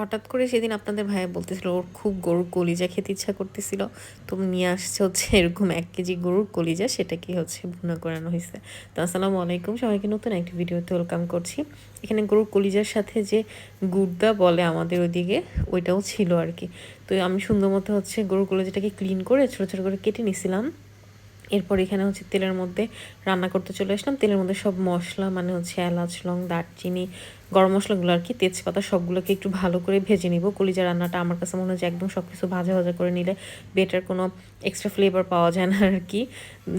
হঠাৎ করে সেদিন আপনাদের ভাইয়া বলতেছিল, ওর খুব গরুর কলিজা খেতে ইচ্ছা করতেছিল। তো নিয়ে আসছে হচ্ছে এরকম এক কেজি গরুর কলিজা, সেটাকে হচ্ছে ভুনা করানো হয়েছে। তো আসসালামু আলাইকুম, সবাইকে নতুন একটি ভিডিওতে ওয়েলকাম করছি। এখানে গরুর কলিজার সাথে যে গুড়দা বলে আমাদের ওইদিকে, ওইটাও ছিল আর কি। তো আমি সুন্দর মতো হচ্ছে গরুর কলিজাটাকে ক্লিন করে ছোটো ছোটো করে কেটে নিছিলাম। এরপর এখানে হচ্ছে তেলের মধ্যে রান্না করতে চলে আসলাম। তেলের মধ্যে সব মশলা মানে হচ্ছে এলাচ, লং, দারচিনি, গরম মশলাগুলো আর কি, তেজপাতা, সবগুলোকে একটু ভালো করে ভেজে নিব। কলিজা রান্নাটা আমার কাছে মনে হচ্ছে একদম সব কিছু ভাজা ভাজা করে নিলে বেটার কোনো এক্সট্রা ফ্লেভার পাওয়া যায় না আর কি।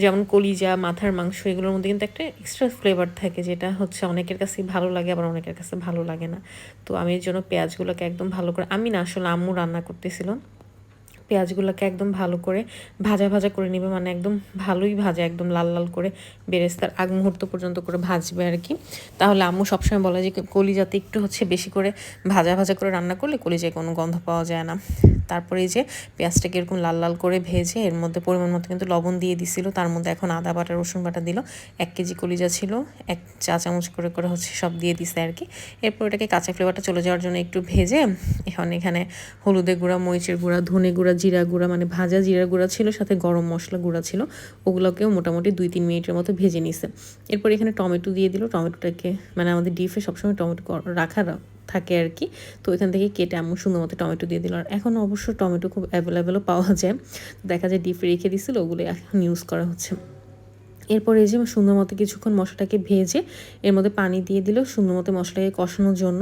যেমন কলিজা, মাথার মাংস, এগুলোর মধ্যে কিন্তু একটা এক্সট্রা ফ্লেভার থাকে যেটা হচ্ছে অনেকের কাছেই ভালো লাগে, আবার অনেকের কাছে ভালো লাগে না। তো আমি এর জন্য পেঁয়াজগুলোকে একদম ভালো করে, আমি না আসলে আম্মু রান্না করতেছিলাম পেঁয়াজগুলোকে একদম ভালো করে ভাজা ভাজা করে নেবে মানে একদম ভালোই ভাজা, একদম লাল লাল করে বেরেস্তার আগ মুহূর্ত পর্যন্ত করে ভাজবে আর কি। তাহলে আম্মু সবসময় বলে যে কলিজাতে একটু হচ্ছে বেশি করে ভাজা ভাজা করে রান্না করলে কলিজায় কোনো গন্ধ পাওয়া যায় না। তারপরে এই যে পেঁয়াজটাকে এরকম লাল লাল করে ভেজে এর মধ্যে পরিমাণ মতো কিন্তু লবণ দিয়ে দিছিল, তার মধ্যে এখন আদা বাটা, রসুন বাটা দিল, এক কেজি কলিজা ছিল, এক চা চামচ করে করে হচ্ছে সব দিয়ে দিছে আর কি। এরপর এটাকে কাঁচা ফ্লেভারটা চলে যাওয়ার জন্য একটু ভেজে এখন এখানে হলুদের গুঁড়া, মরিচের গুঁড়া, ধনে গুঁড়া জিরা গুঁড়া মানে ভাজা জিরা গুঁড়া ছিল, সাথে গরম মশলা গুঁড়া ছিল, ওগুলোকেও মোটামুটি দুই তিন মিনিটের মতো ভেজে নিছে। এরপর এখানে টমেটো দিয়ে দিল। টমেটোটাকে মানে আমাদের ডিপে সবসময় টমেটো রাখা থাকে আর কি। তো এখান থেকে কেটে আম্মু সুন্দর মতো টমেটো দিয়ে দিল। আর এখন অবশ্য টমেটো খুব অ্যাভেলেবেলও পাওয়া যায়। দেখা যায় ডিপে রেখে দিছিল, ওগুলো এখন ইউজ করা হচ্ছে। এরপর এই যে সুন্দর মতো কিছুক্ষণ মশলাটাকে ভেজে এর মধ্যে পানি দিয়ে দিল সুন্দর মতো মশলাকে কষানোর জন্য।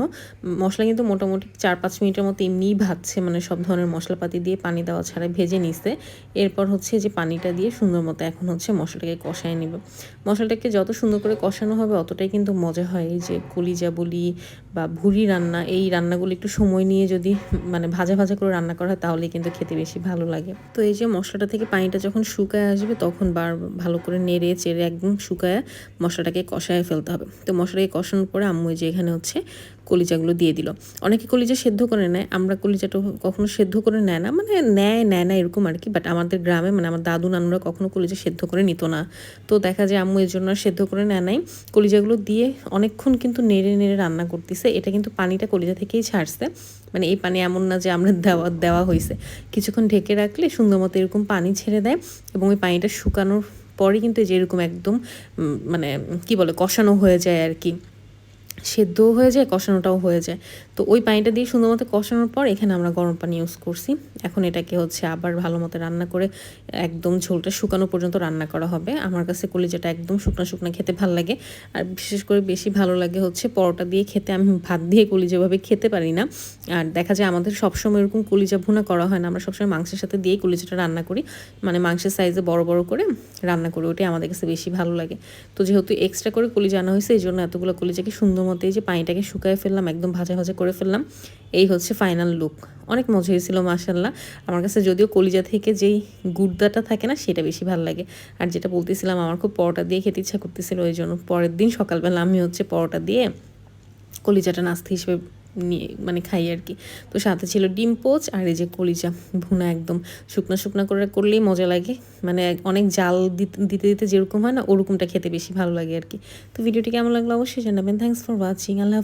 মশলা কিন্তু মোটামুটি চার পাঁচ মিনিটের মতো এমনিই ভাজছে মানে সব ধরনের মশলাপাতি দিয়ে পানি দেওয়া ছাড়া ভেজে নিছে। এরপর হচ্ছে যে পানিটা দিয়ে সুন্দর মতো এখন হচ্ছে মশলাটাকে কষায় নিব। মশলাটাকে যত সুন্দর করে কষানো হবে, অতটাই কিন্তু মজা হয়। এই যে কলিজা বলি বা ভুড়ি রান্না, এই রান্নাগুলো একটু সময় নিয়ে যদি মানে ভাজা ভাজা করে রান্না করা হয় তাহলে কিন্তু খেতে বেশি ভালো লাগে। তো এই যে মশলাটা থেকে পানিটা যখন শুকায় আসবে, তখন বার ভালো করে নেড়ে চেড়ে একদম শুকায় মশলাটাকে কষায় ফেলতে হবে। তো মশলাকে কষানোর পরে আম্মু যে এখানে হচ্ছে কলিজাগুলো দিয়ে দিল। অনেকে কলিজা সেদ্ধ করে নেয়, আমরা কলিজাটা কখনো সেদ্ধ করে নেয় না মানে নেয় নেয় না এরকম আর কি বাট আমাদের গ্রামে মানে আমার দাদু নানুরা কখনো কলিজা সেদ্ধ করে নিত না। তো দেখা যায় আম্মু এর জন্য সেদ্ধ করে নেয় নাই। কলিজাগুলো দিয়ে অনেকক্ষণ কিন্তু নেড়ে নেড়ে রান্না করতেছে। এটা কিন্তু পানিটা কলিজা থেকেই ছাড়ছে। মানে এই পানি এমন না যে আমরা দেওয়া দেওয়া হয়েছে কিছুক্ষণ ঢেকে রাখলে সুন্দর মতো এরকম পানি ছেড়ে দেয় এবং ওই পানিটা শুকানোর পরে কিন্তু যেরকম একদম মানে কি বলে কষানো হয়ে যায় আর কি। সেদ্ধও হয়ে যায়, কষানোটাও হয়ে যায়। তো ওই পানিটা দিয়ে সুন্দর মতো কষানোর পর এখানে আমরা গরম পানি ইউজ করছি। এখন এটাকে হচ্ছে আবার ভালো মতো রান্না করে একদম ঝোলটা শুকানো পর্যন্ত রান্না করা হবে। আমার কাছে কলিজাটা একদম শুকনো শুকনো খেতে ভালো লাগে। আর বিশেষ করে বেশি ভালো লাগে হচ্ছে পরোটা দিয়ে খেতে। আমি ভাত দিয়ে কলিজাভাবে খেতে পারি না। আর দেখা যায় আমাদের সবসময় এরকম কলিজা ভুনা করা হয় না। আমরা সবসময় মাংসের সাথে দিয়েই কলিজাটা রান্না করি। মানে মাংসের সাইজে বড় বড় করে রান্না করি। ওটাই আমাদের কাছে বেশি ভালো লাগে। তো যেহেতু এক্সট্রা করে কলিজা আনা হয়েছে, এই জন্য এতগুলো কলিজাকে সুন্দর মতো এই যে পানিটাকে শুকায় ফেললাম, একদম ভাজা ভাজা করে ফেললাম, এই হচ্ছে ফাইনাল লুক অনেক মজা হয়েছিল মাসাল্লাহ আমার কাছে যদিও কলিজা থেকে যেই গুড়দাটা থাকে না, সেটা বেশি ভালো লাগে। আর যেটা বলতেছিলাম, আমার খুব পরোটা দিয়ে খেতে ইচ্ছা করতেছিল, ওই জন্য পরের দিন সকালবেলা আমি হচ্ছে পরোটা দিয়ে কলিজাটা নাস্তা হিসেবে নিয়ে মানে খাই আর কি। তো সাথে ছিল ডিম পোচ আর এই যে কলিজা, ভুনা একদম। শুকনো শুকনো করে করলেই মজা লাগে। মানে অনেক জাল দিতে দিতে যেরকম হয় না, ওরকমটা খেতে বেশি ভালো লাগে আর কি। তো ভিডিওটি কেমন লাগল অবশ্যই জানাবেন। Thanks for watching Allah